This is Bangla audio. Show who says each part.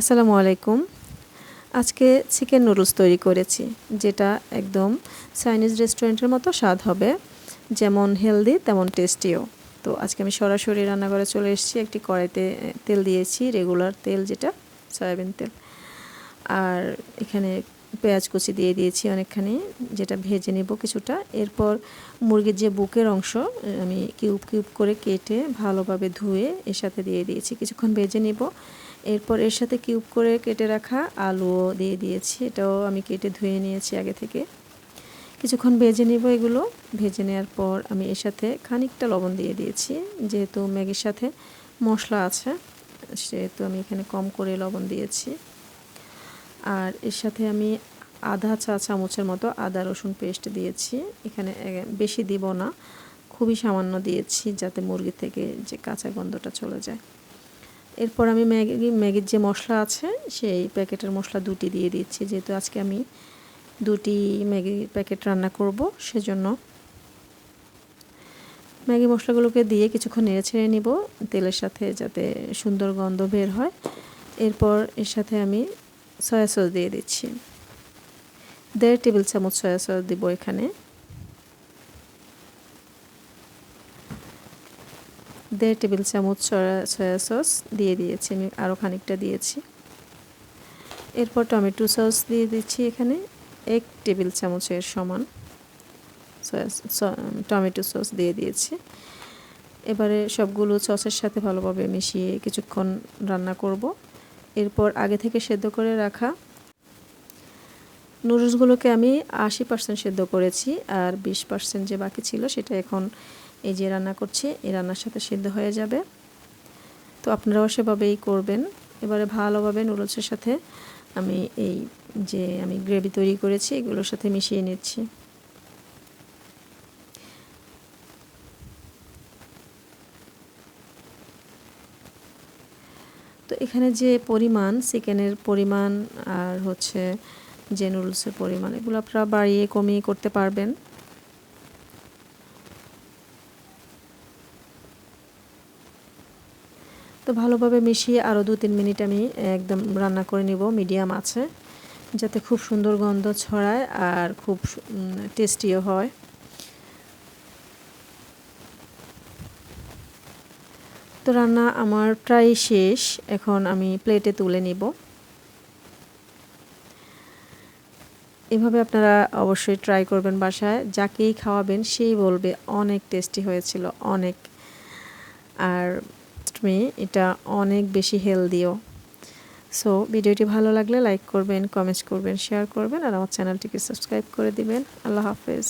Speaker 1: আসসালামু আলাইকুম। আজকে চিকেন নুডলস তৈরি করেছি, যেটা একদম চাইনিজ রেস্টুরেন্টের মতো স্বাদ হবে, যেমন হেলদি তেমন টেস্টিও তো আজকে আমি সরাসরি রান্নাঘরে চলে এসেছি, একটি কড়াইতে তেল দিয়েছি রেগুলার তেল যেটা, সয়াবিন তেল। আর এখানে পেঁয়াজ কুচি দিয়ে দিয়েছি অনেকখানি, যেটা ভেজে নেব কিছুটা। এরপর মুরগির যে বুকের অংশ আমি কিউব কিউব করে কেটে ভালোভাবে ধুয়ে এর সাথে দিয়ে দিয়েছি। কিছুক্ষণ ভেজে নেব। এরপর এর সাথে কিউব করে কেটে রাখা আলুও দিয়ে দিয়েছি। এটাও আমি কেটে ধুয়ে নিয়েছি আগে থেকে। কিছুক্ষণ ভেজে নেব এগুলো। ভেজে নেওয়ার পর আমি এর সাথে খানিকটা লবণ দিয়ে দিয়েছি। যেহেতু ম্যাগির সাথে মশলা আছে, সেহেতু আমি এখানে কম করে লবণ দিয়েছি। আর এর সাথে আমি আধা চা চামচের মতো আদা রসুন পেস্ট দিয়েছি। এখানে বেশি দিব না। খুবই সামান্য দিয়েছি যাতে মুরগি থেকে যে কাঁচা গন্ধটা চলে যায়। এরপর আমি ম্যাগি, ম্যাগির যে মশলা আছে, সেই প্যাকেটের মশলা দুটি দিয়ে দিচ্ছি। যেহেতু আজকে আমি দুটি ম্যাগি প্যাকেট রান্না করব, সেজন্য ম্যাগি মশলাগুলোকে দিয়ে কিছুক্ষণ নেড়ে ছেড়ে নিব, তেলের সাথে যাতে সুন্দর গন্ধ বের হয়। এরপর এর সাথে আমি সয়া সস দিয়ে দিচ্ছি। দেড় টেবিল চামচ সয়া সস দিব এখানে। দেড় টেবিল চামচ সয়া সস দিয়ে দিয়েছি, আমি আরও খানিকটা দিয়েছি। এরপর টমেটো সস দিয়ে দিচ্ছি এখানে এক টেবিল চামচের সমান টমেটো সস দিয়ে দিয়েছি। এবারে সবগুলো সসের সাথে ভালোভাবে মিশিয়ে কিছুক্ষণ রান্না করব। এরপর আগে থেকে সেদ্ধ করে রাখা নুডলসগুলোকে আমি আশি পার্সেন্ট সেদ্ধ করেছি, আর বিশ পার্সেন্ট যে বাকি ছিল সেটা এখন এই যে রান্না করছি, এই রান্নার সাথে সিদ্ধ হয়ে যাবে। তো আপনারাও সেভাবেই করবেন। এবারে ভালোভাবে নুডলসের সাথে আমি এই যে আমি গ্রেভি তৈরি করেছি, এগুলোর সাথে মিশিয়ে নিচ্ছি। তো এখানে যে পরিমাণ, চিকেনের পরিমাণ আর হচ্ছে যে নুডলসের পরিমাণ, এগুলো আপনারা বাড়িয়ে কমিয়ে করতে পারবেন। তো ভালোভাবে মিশিয়ে আরও দু তিন মিনিট আমি একদম রান্না করে নিব, মিডিয়াম আছে, যাতে খুব সুন্দর গন্ধ ছড়ায় আর খুব টেস্টিও হয়। তো রান্না আমার প্রায় শেষ, এখন আমি প্লেটে তুলে নিব। এভাবে আপনারা অবশ্যই ট্রাই করবেন বাসায়, যাকেই খাওয়াবেন সেই বলবে, অনেক টেস্টি হয়েছিল, অনেক। আর মি এটা অনেক বেশি হেলদিও সো ভিডিওটি ভালো লাগলে লাইক করবেন কমেন্ট করবেন শেয়ার করবেন, আর আমার চ্যানেলটিকে সাবস্ক্রাইব করে দিবেন। আল্লাহ হাফেজ।